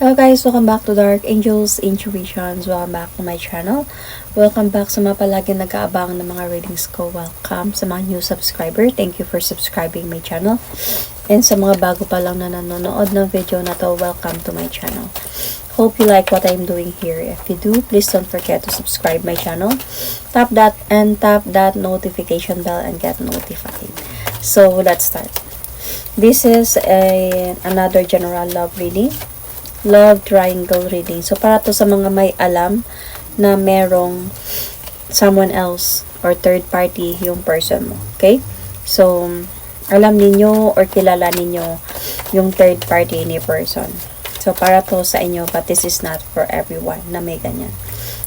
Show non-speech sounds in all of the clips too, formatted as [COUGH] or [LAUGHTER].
Hello guys, welcome back to Dark Angels Intuitions. Welcome back to my channel. Welcome back sa mga palagi nag-aabang ng mga readings ko. Welcome sa mga new subscriber. Thank you for subscribing my channel. And sa mga bago pa lang na nanonood ng video na to, welcome to my channel. Hope you like what I'm doing here. If you do, please don't forget to subscribe my channel. Tap that and tap that notification bell and get notified. So, let's start. This is a another general love reading love triangle reading. So, para to sa mga may alam na merong someone else or third party yung person mo. Okay? So, alam ninyo or kilala ninyo yung third party ni person. So, para to sa inyo, but this is not for everyone na may ganyan.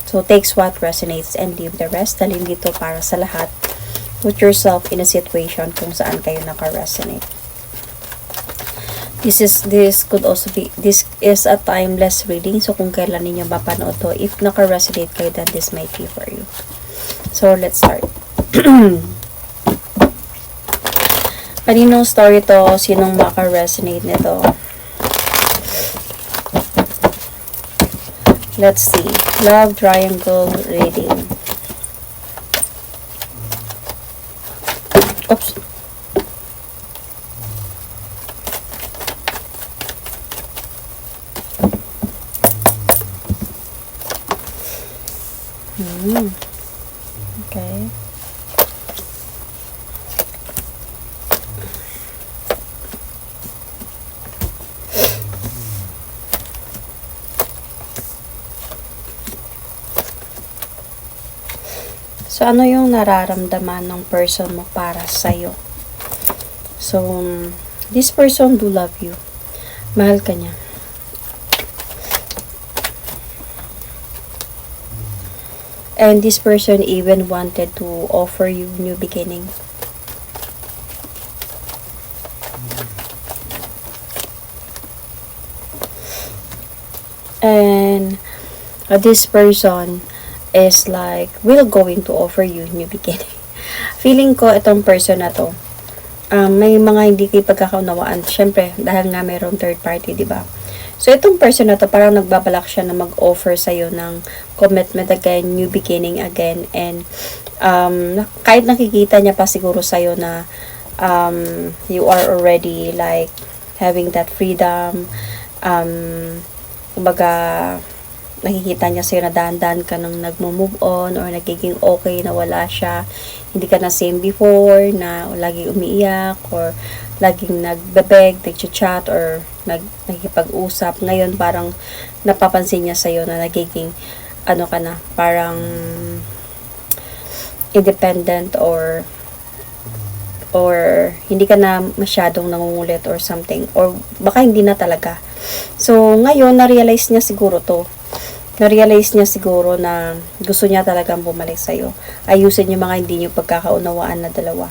So, takes what resonates and leave the rest. Dalhin dito para sa lahat. Put yourself in a situation kung saan kayo naka-resonate. This is this could also be this is a timeless reading so kung kailan ninyo mapanood to if naka-resonate kayo then this might be for you. So let's start. [CLEARS THROAT] Kaninong story to? Sinong maka-resonate nito? Let's see. Love triangle reading. Oops. Hmm. Okay. So, ano yung nararamdaman ng person mo para sa'yo? So, this person do love you. Mahal ka niya. And this person even wanted to offer you new beginning. And uh, this person is like will going to offer you new beginning. [LAUGHS] Feeling ko itong person na to, um, may mga hindi kayo pagkakaunawaan. Syempre, dahil nga mayroong third party, di ba? So, itong person na to, parang nagbabalak siya na mag-offer sa'yo ng commitment again, new beginning again, and um, kahit nakikita niya pa siguro sa'yo na um, you are already like having that freedom, um, kumbaga, nakikita niya sa'yo na dahan-dahan ka nang nagmo-move on or nagiging okay na wala siya. Hindi ka na same before na lagi umiiyak or laging nagbebeg, nagchat or nag, nakikipag-usap. Ngayon parang napapansin niya sa'yo na nagiging ano ka na, parang independent or or hindi ka na masyadong nangungulit or something or baka hindi na talaga. So, ngayon, na-realize niya siguro to na-realize niya siguro na gusto niya talagang bumalik sa'yo. Ayusin yung mga hindi niyo pagkakaunawaan na dalawa.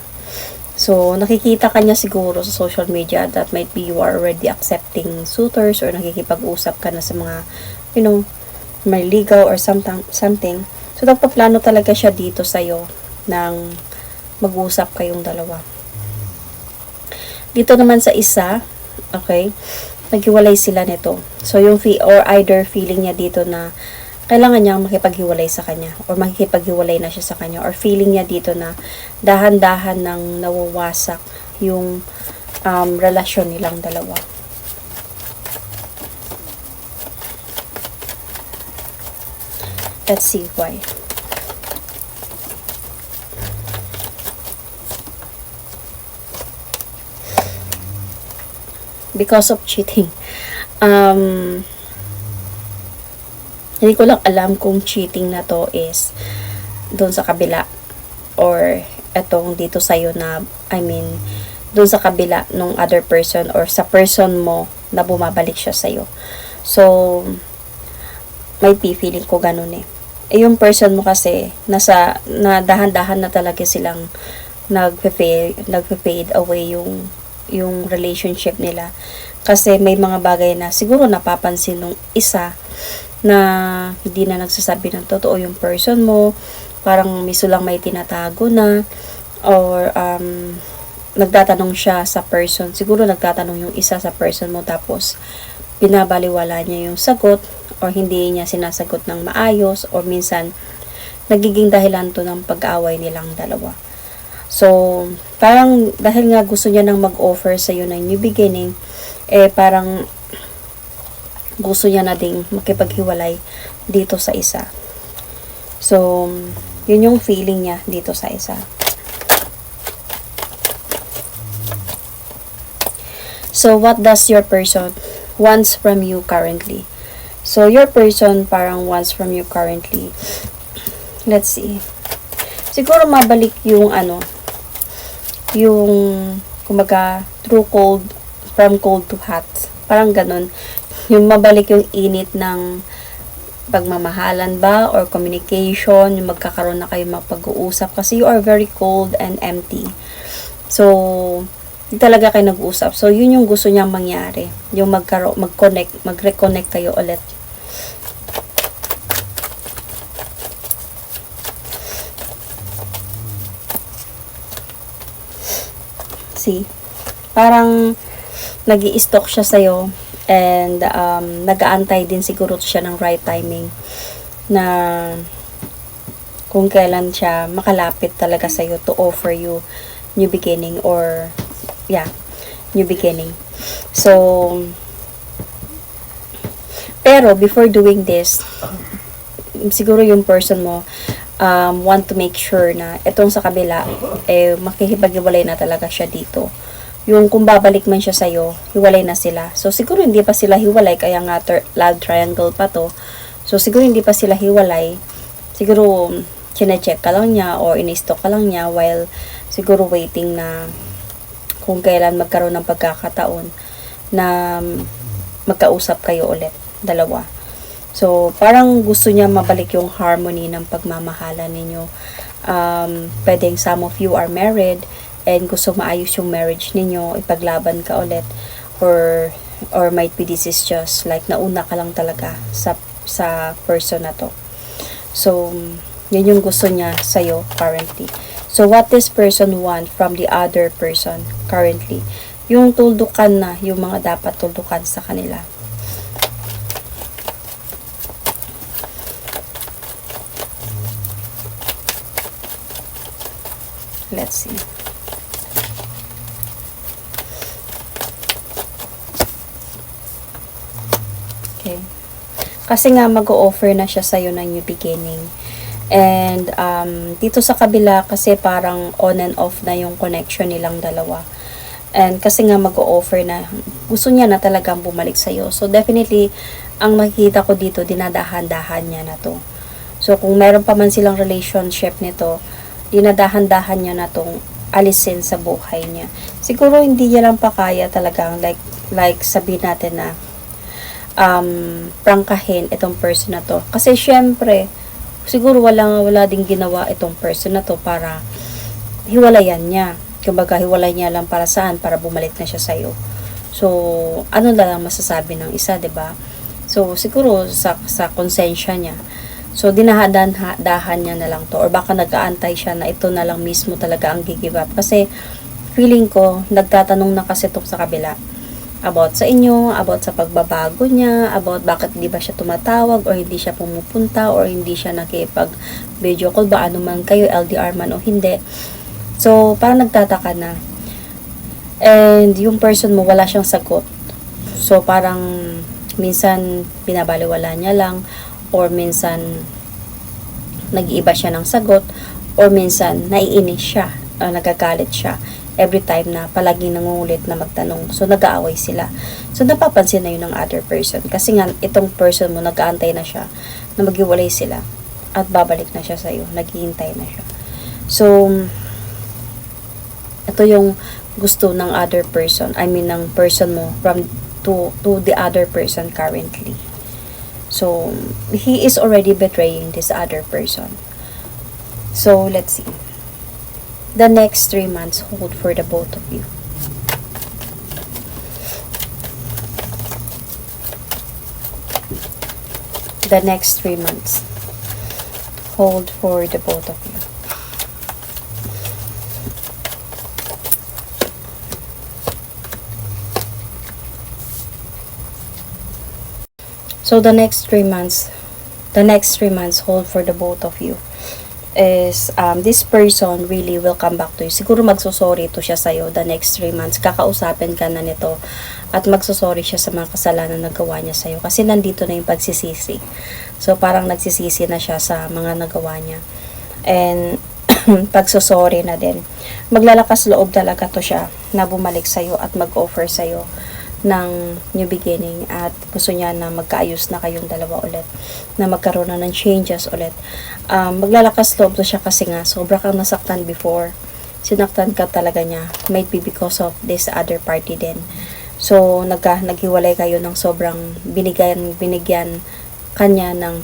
So, nakikita ka niya siguro sa social media that might be you are already accepting suitors or nakikipag-usap ka na sa mga, you know, may ligaw or something. something. So, nagpaplano talaga siya dito sa'yo ng mag-usap kayong dalawa. Dito naman sa isa, okay, naghiwalay sila nito. So, yung fee or either feeling niya dito na kailangan niyang makipaghiwalay sa kanya or makikipaghiwalay na siya sa kanya or feeling niya dito na dahan-dahan nang nawawasak yung um, relasyon nilang dalawa. Let's see why. because of cheating. Um, hindi ko lang alam kung cheating na to is doon sa kabila or etong dito sa'yo na, I mean, doon sa kabila ng other person or sa person mo na bumabalik siya sa'yo. So, may feeling ko ganun eh. Eh, yung person mo kasi, nasa, na dahan-dahan na talaga silang nagpe-fade, nagpe-fade away yung yung relationship nila. Kasi may mga bagay na siguro napapansin nung isa na hindi na nagsasabi ng totoo yung person mo. Parang miso lang may tinatago na. Or um, nagtatanong siya sa person. Siguro nagtatanong yung isa sa person mo tapos binabaliwala niya yung sagot or hindi niya sinasagot ng maayos or minsan nagiging dahilan to ng pag-aaway nilang dalawa. So, parang dahil nga gusto niya nang mag-offer sa iyo ng new beginning, eh parang gusto niya na ding makipaghiwalay dito sa isa. So, yun yung feeling niya dito sa isa. So, what does your person wants from you currently? So, your person parang wants from you currently. Let's see. Siguro mabalik yung ano, yung, kumaga, true cold, from cold to hot. Parang ganun. Yung mabalik yung init ng pagmamahalan ba or communication, yung magkakaroon na kayo mapag-uusap kasi you are very cold and empty. So, talaga kayo nag-uusap. So, yun yung gusto niyang mangyari. Yung magkaro mag-connect, mag-reconnect kayo ulit. See? Parang nag stalk siya sa'yo and um, nag-aantay din siguro siya ng right timing na kung kailan siya makalapit talaga sa'yo to offer you new beginning or yeah, new beginning. So, pero before doing this, siguro yung person mo um, want to make sure na itong sa kabila, eh, makikipag-iwalay na talaga siya dito. Yung kung babalik man siya sa'yo, hiwalay na sila. So, siguro hindi pa sila hiwalay, kaya nga ter- love triangle pa to. So, siguro hindi pa sila hiwalay. Siguro, chinecheck ka lang niya or in-stock ka lang niya while siguro waiting na kung kailan magkaroon ng pagkakataon na magkausap kayo ulit, dalawa. So, parang gusto niya mabalik yung harmony ng pagmamahala ninyo. Um, pwedeng some of you are married and gusto maayos yung marriage ninyo, ipaglaban ka ulit or or might be this is just like nauna ka lang talaga sa sa person na to. So, yun yung gusto niya sa'yo currently. So, what this person want from the other person currently? Yung tuldukan na, yung mga dapat tuldukan sa kanila. Let's see. Okay. Kasi nga mag-o-offer na siya sa'yo ng new beginning. And um, dito sa kabila kasi parang on and off na yung connection nilang dalawa. And kasi nga mag-o-offer na gusto niya na talagang bumalik sa'yo. So definitely, ang makikita ko dito, dinadahan-dahan niya na to. So kung meron pa man silang relationship nito, dinadahan-dahan niya na tong alisin sa buhay niya. Siguro hindi niya lang pa kaya talagang like, like sabihin natin na um, prangkahin itong person na to. Kasi syempre, siguro wala, wala ding ginawa itong person na to para hiwalayan niya. Kumbaga, hiwalay niya lang para saan? Para bumalik na siya sa'yo. So, ano na lang masasabi ng isa, ba So, siguro sa, sa konsensya niya. So, dinahadan-dahan niya na lang to. Or baka nag-aantay siya na ito na lang mismo talaga ang gigive up. Kasi, feeling ko, nagtatanong na kasi itong sa kabila about sa inyo, about sa pagbabago niya, about bakit di ba siya tumatawag or hindi siya pumupunta or hindi siya nakipag video call ba ano man kayo, LDR man o hindi. So, parang nagtataka na. And yung person mo, wala siyang sagot. So, parang minsan binabaliwala niya lang or minsan nag-iiba siya ng sagot or minsan naiinis siya, nagagalit siya every time na palagi nangungulit na magtanong. So, nag-aaway sila. So, napapansin na yun ng other person. Kasi nga, itong person mo, nag-aantay na siya na maghiwalay sila at babalik na siya sa'yo. Naghihintay na siya. So, ito yung gusto ng other person. I mean, ng person mo from to, to the other person currently. So, he is already betraying this other person. So, let's see the next three months hold for the both of you. The next three months hold for the both of you. So the next three months, the next three months hold for the both of you is um, this person really will come back to you. Siguro magsusorry to siya sa'yo the next three months. Kakausapin ka na nito at magsusorry siya sa mga kasalanan na nagawa niya sa'yo. Kasi nandito na yung pagsisisi. So parang nagsisisi na siya sa mga nagawa niya. And [CLEARS THROAT] pagsusorry na din. Maglalakas loob talaga to siya na bumalik sa'yo at mag-offer sa'yo ng new beginning at gusto niya na magkaayos na kayong dalawa ulit na magkaroon na ng changes ulit. Um, maglalakas loob to siya kasi nga sobra kang nasaktan before. Sinaktan ka talaga niya. Might be because of this other party din. So nagka, naghiwalay kayo ng sobrang binigyan binigyan kanya ng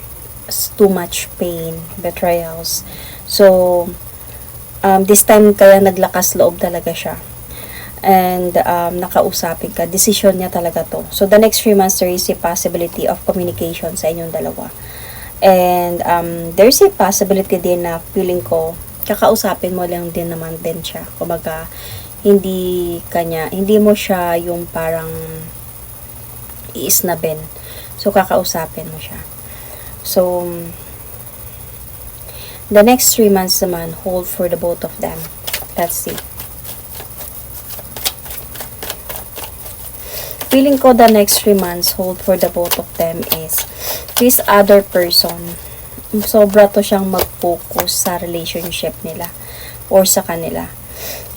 too much pain betrayals. So um, this time kaya naglakas loob talaga siya and um, nakausapin ka, decision niya talaga to. So, the next three months, there is a possibility of communication sa inyong dalawa. And um, there's a possibility din na feeling ko, kakausapin mo lang din naman din siya. Kumaga, hindi kanya, hindi mo siya yung parang iisnabin. So, kakausapin mo siya. So, the next three months naman, hold for the both of them. Let's see. Feeling ko the next three months hold for the both of them is this other person. Sobra to siyang mag-focus sa relationship nila or sa kanila.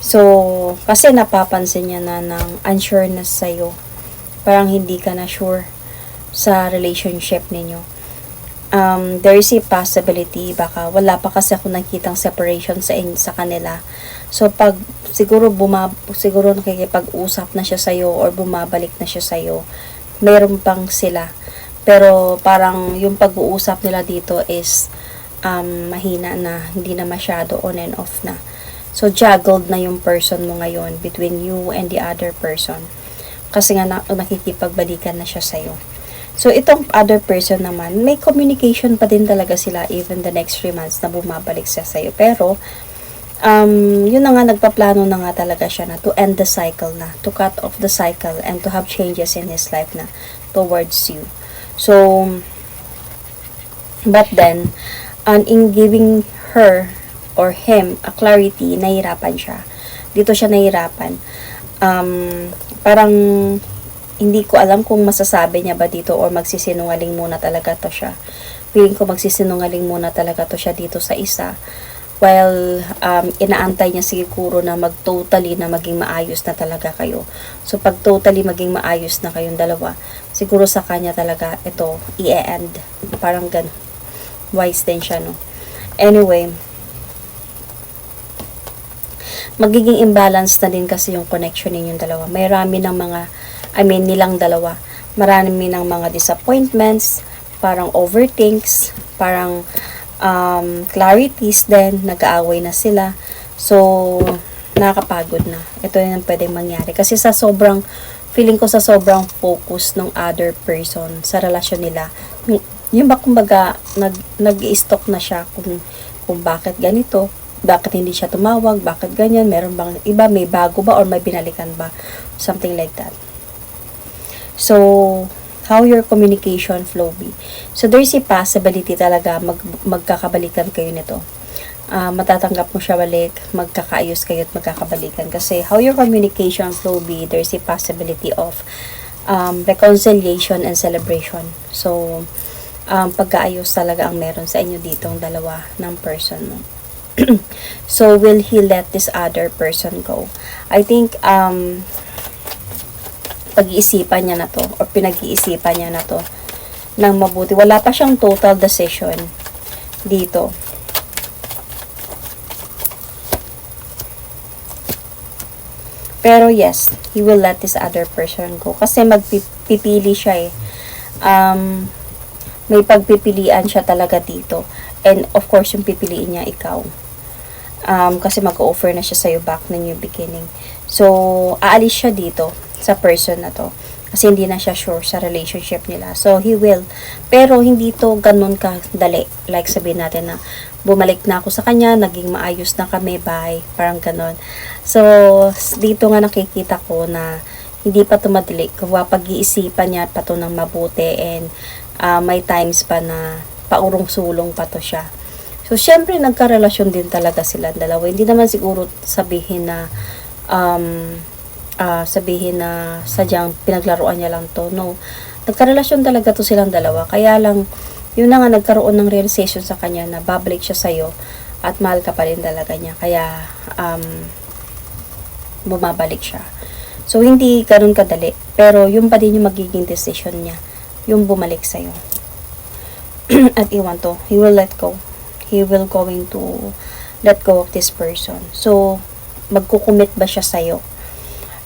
So kasi napapansin niya na ng unsureness sa'yo. Parang hindi ka na sure sa relationship ninyo um, there is a possibility baka wala pa kasi ako nakitang separation sa in, sa kanila. So pag siguro buma siguro nakikipag-usap na siya sa or bumabalik na siya sa meron pang sila. Pero parang yung pag-uusap nila dito is um, mahina na hindi na masyado on and off na. So juggled na yung person mo ngayon between you and the other person. Kasi nga na, nakikipagbalikan na siya sa'yo So, itong other person naman, may communication pa din talaga sila even the next 3 months na bumabalik siya sa'yo. Pero, um, yun na nga, nagpaplano na nga talaga siya na to end the cycle na, to cut off the cycle and to have changes in his life na towards you. So, but then, and in giving her or him a clarity, nahirapan siya. Dito siya nahirapan. Um, parang hindi ko alam kung masasabi niya ba dito or magsisinungaling muna talaga to siya. Feeling ko magsisinungaling muna talaga to siya dito sa isa. While um, inaantay niya siguro na mag-totally na maging maayos na talaga kayo. So pag totally maging maayos na kayong dalawa, siguro sa kanya talaga ito i-end. Parang gan wise din siya no. Anyway, magiging imbalance na din kasi yung connection ninyong dalawa. May rami ng mga I mean, nilang dalawa. Marami ng mga disappointments, parang overthinks, parang um, clarities din, nag-aaway na sila. So, nakakapagod na. Ito yung pwedeng mangyari. Kasi sa sobrang, feeling ko sa sobrang focus ng other person sa relasyon nila, yung ba kumbaga, nag, nag-i-stock na siya kung, kung bakit ganito, bakit hindi siya tumawag, bakit ganyan, meron bang iba, may bago ba, or may binalikan ba, something like that. So, how your communication flow be. So, there's a possibility talaga mag, magkakabalikan kayo nito. Uh, matatanggap mo siya balik, magkakaayos kayo at magkakabalikan. Kasi how your communication flow be, there's a possibility of um, reconciliation and celebration. So, um, pagkaayos talaga ang meron sa inyo dito ang dalawa ng person mo. [CLEARS THROAT] so, will he let this other person go? I think, um, pag-iisipan niya na to or pinag-iisipan niya na to ng mabuti. Wala pa siyang total decision dito. Pero yes, he will let this other person go. Kasi magpipili siya eh. Um, may pagpipilian siya talaga dito. And of course, yung pipiliin niya ikaw. Um, kasi mag-offer na siya sa'yo back na new beginning. So, aalis siya dito sa person na to. Kasi hindi na siya sure sa relationship nila. So, he will. Pero, hindi to ganun ka dali. Like, sabihin natin na, bumalik na ako sa kanya, naging maayos na kami, bye. Parang ganun. So, dito nga nakikita ko na hindi pa tumadali. Kung pag-iisipan niya pa to ng mabuti and Ah, may times pa na paurong-sulong pa to siya. So, syempre, nagkarelasyon din talaga sila dalawa. Hindi naman siguro sabihin na, um, ah, sabihin na sadyang pinaglaruan niya lang to. No. Nagkarelasyon talaga to silang dalawa. Kaya lang, yun na nga nagkaroon ng realization sa kanya na babalik siya sa'yo at mahal ka pa rin talaga niya. Kaya, um, bumabalik siya. So, hindi ganun kadali. Pero, yun pa din yung magiging decision niya. Yung bumalik sa'yo. [CLEARS THROAT] at iwan to. He will let go. He will going to let go of this person. So, magkukumit ba siya sa'yo?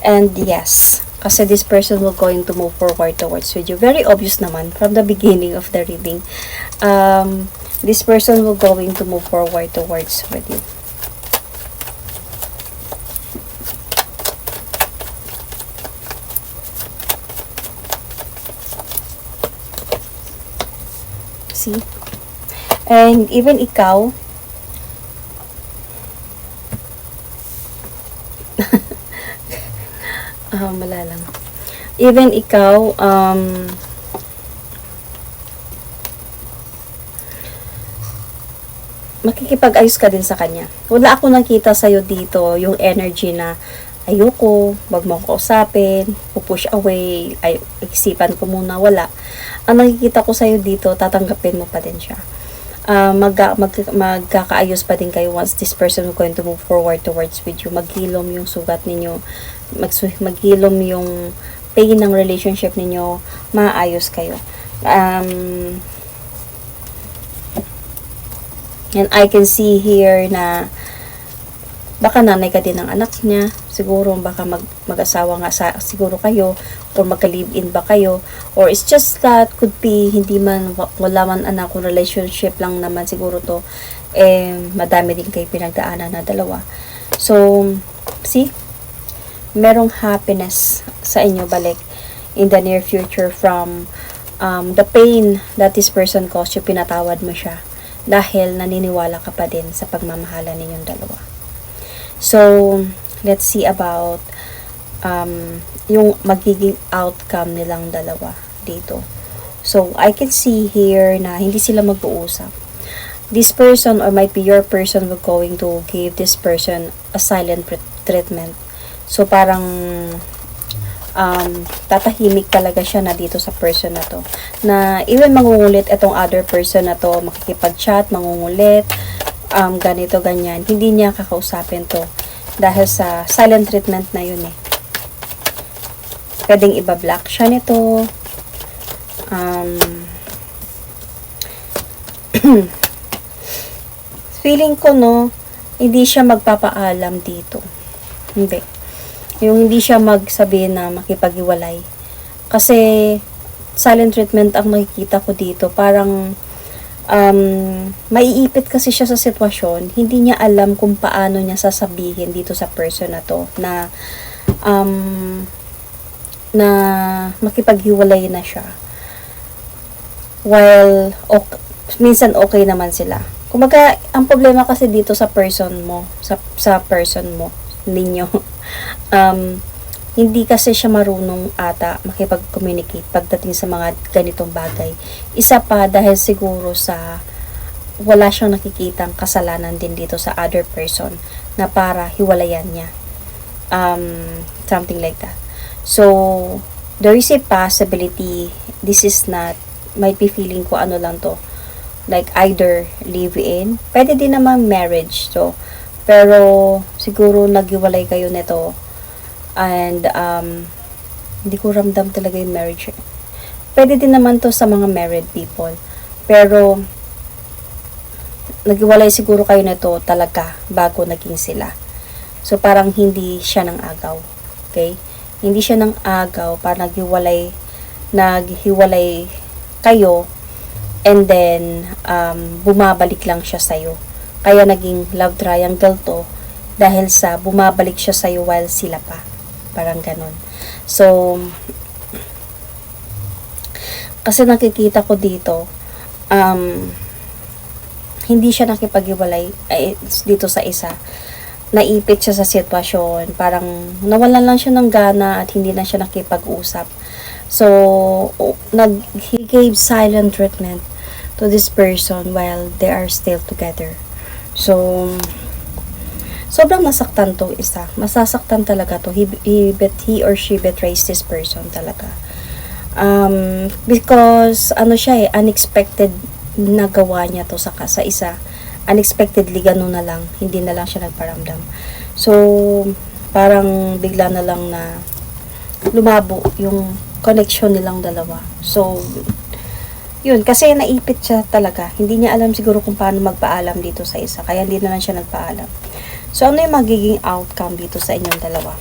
And yes, kasi this person will going to move forward towards with you. Very obvious naman from the [LAUGHS] beginning of the reading. Um, this person will going to move forward towards with you. See? And even ikaw, ah, malalang. Even ikaw, um, makikipag-ayos ka din sa kanya. Wala ako nakita sa'yo dito, yung energy na ayoko, wag mo ako kausapin, pupush away, ay, isipan ko muna, wala. Ang nakikita ko sa'yo dito, tatanggapin mo pa din siya. Uh, mag, mag, magkakaayos pa din kayo once this person will going to move forward towards with you. Maghilom yung sugat ninyo, mag, maghilom yung pain ng relationship ninyo, maayos kayo. Um, And I can see here na baka nanay ka din ng anak niya. Siguro baka mag, mag-asawa nga sa, siguro kayo or magka-live-in ba kayo or it's just that could be hindi man wala man anak kung relationship lang naman siguro to eh madami din kayo pinagdaanan na dalawa. So, see? Merong happiness sa inyo balik in the near future from um, the pain that this person caused you, pinatawad mo siya dahil naniniwala ka pa din sa pagmamahala ninyong dalawa. So, let's see about um, yung magiging outcome nilang dalawa dito. So, I can see here na hindi sila mag-uusap. This person or might be your person will going to give this person a silent treatment. So, parang um, tatahimik talaga siya na dito sa person na to. Na even mangungulit itong other person na to, makikipag-chat, mangungulit, um, ganito, ganyan. Hindi niya kakausapin to. Dahil sa silent treatment na yun eh. Pwedeng iba-block siya nito. Um, [CLEARS THROAT] feeling ko no, hindi siya magpapaalam dito. Hindi yung hindi siya magsabi na makipag-iwalay. Kasi, silent treatment ang makikita ko dito. Parang, um, maiipit kasi siya sa sitwasyon. Hindi niya alam kung paano niya sasabihin dito sa person na to. Na, um, na makipaghiwalay na siya. While, okay, minsan okay naman sila. Kumbaga, ang problema kasi dito sa person mo, sa, sa person mo, ninyo, [LAUGHS] um, hindi kasi siya marunong ata makipag-communicate pagdating sa mga ganitong bagay. Isa pa dahil siguro sa wala siyang nakikitang kasalanan din dito sa other person na para hiwalayan niya. Um, something like that. So, there is a possibility this is not might be feeling ko ano lang to like either live in pwede din naman marriage so pero, siguro nagiwalay kayo nito. And, um, hindi ko ramdam talaga yung marriage. Pwede din naman to sa mga married people. Pero, nagiwalay siguro kayo nito talaga bago naging sila. So, parang hindi siya ng agaw. Okay? Hindi siya ng agaw, para naghiwalay, naghiwalay kayo, and then, um, bumabalik lang siya sa'yo. Kaya naging love triangle to dahil sa bumabalik siya sa'yo while sila pa. Parang ganun. So, kasi nakikita ko dito, um, hindi siya nakipag-iwalay ay, dito sa isa. Naipit siya sa sitwasyon. Parang nawalan lang siya ng gana at hindi na siya nakipag-usap. So, nag, he gave silent treatment to this person while they are still together. So, sobrang nasaktan to isa. Masasaktan talaga to. He, he, bet, he or she betrays this person talaga. Um, because, ano siya eh, unexpected nagawa niya to sa, sa isa. Unexpectedly, ganun na lang. Hindi na lang siya nagparamdam. So, parang bigla na lang na lumabo yung connection nilang dalawa. So, yun, kasi naipit siya talaga. Hindi niya alam siguro kung paano magpaalam dito sa isa. Kaya hindi na lang siya nagpaalam. So, ano yung magiging outcome dito sa inyong dalawa?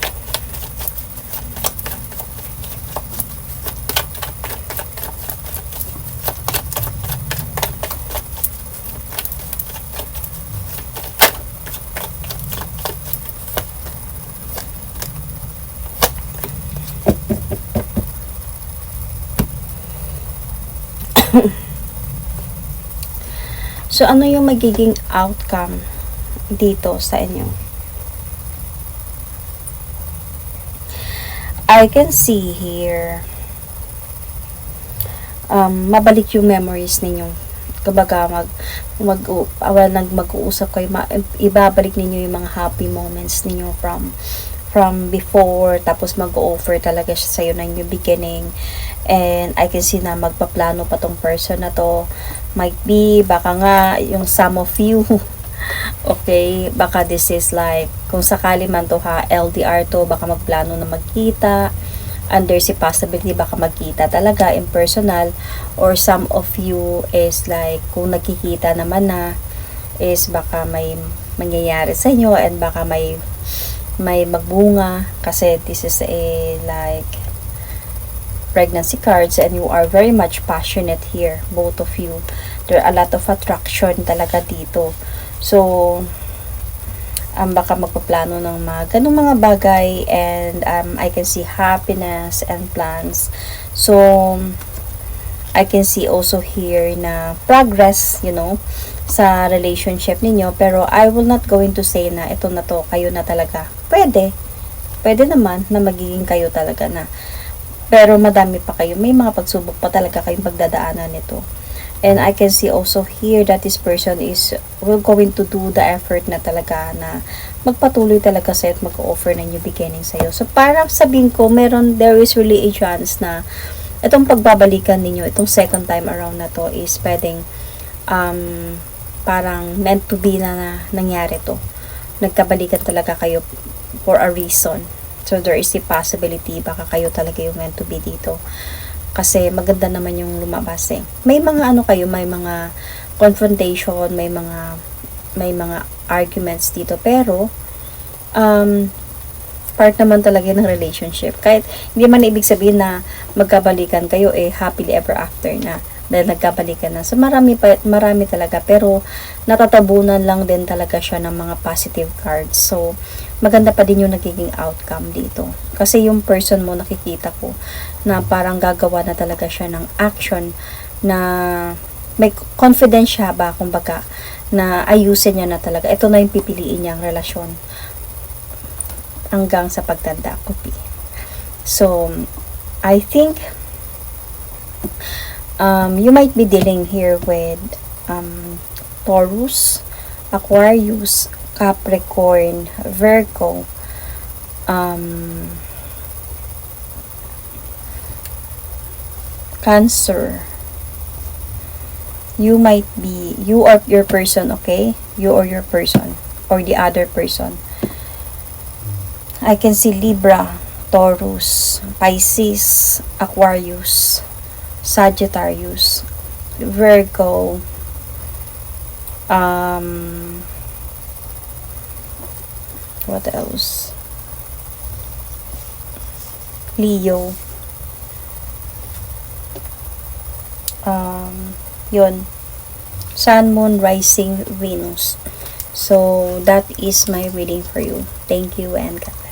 So, ano yung magiging outcome dito sa inyo? I can see here um, mabalik yung memories ninyo. Kumbaga, mag, mag, awal nag mag-uusap kayo, ma, ibabalik ninyo yung mga happy moments ninyo from from before, tapos mag-offer talaga siya sa'yo ng new beginning. And I can see na magpaplano pa tong person na to. Might be, baka nga, yung some of you, [LAUGHS] okay, baka this is like, kung sakali man to ha, LDR to, baka magplano na magkita, and there's a possibility baka magkita talaga in personal, or some of you is like, kung nagkikita naman na, is baka may mangyayari sa inyo, and baka may may magbunga kasi this is a like pregnancy cards and you are very much passionate here both of you. There are a lot of attraction talaga dito. So um, baka magpaplano ng mga ganung mga bagay and um, I can see happiness and plans. So I can see also here na progress you know sa relationship ninyo pero I will not going to say na ito na to kayo na talaga. Pwede. Pwede naman na magiging kayo talaga na. Pero madami pa kayo. May mga pagsubok pa talaga kayong pagdadaanan nito. And I can see also here that this person is will going to do the effort na talaga na magpatuloy talaga sa'yo at mag-offer ng new beginning sa'yo. So parang sabihin ko meron there is really a chance na itong pagbabalikan ninyo itong second time around na to is pwedeng um, parang meant to be na, na nangyari to. Nagkabalikan talaga kayo for a reason. So, there is a possibility baka kayo talaga yung meant to be dito. Kasi maganda naman yung lumabas eh. May mga ano kayo, may mga confrontation, may mga may mga arguments dito. Pero, um, part naman talaga ng relationship. Kahit hindi man ibig sabihin na magkabalikan kayo eh happily ever after na dahil nagkabalikan na. So marami pa, marami talaga pero natatabunan lang din talaga siya ng mga positive cards. So maganda pa din yung nagiging outcome dito. Kasi yung person mo nakikita ko na parang gagawa na talaga siya ng action na may confidence siya ba kumbaga na ayusin niya na talaga. Ito na yung pipiliin niyang relasyon hanggang sa pagtanda ko. So, I think um, you might be dealing here with um, Taurus, Aquarius, Capricorn, Virgo, um, Cancer. You might be, you or your person, okay? You or your person, or the other person. I can see Libra, Taurus, Pisces, Aquarius, Sagittarius, Virgo, um, what else? Leo, um, yun, Sun, Moon, Rising, Venus. So, that is my reading for you. Thank you and God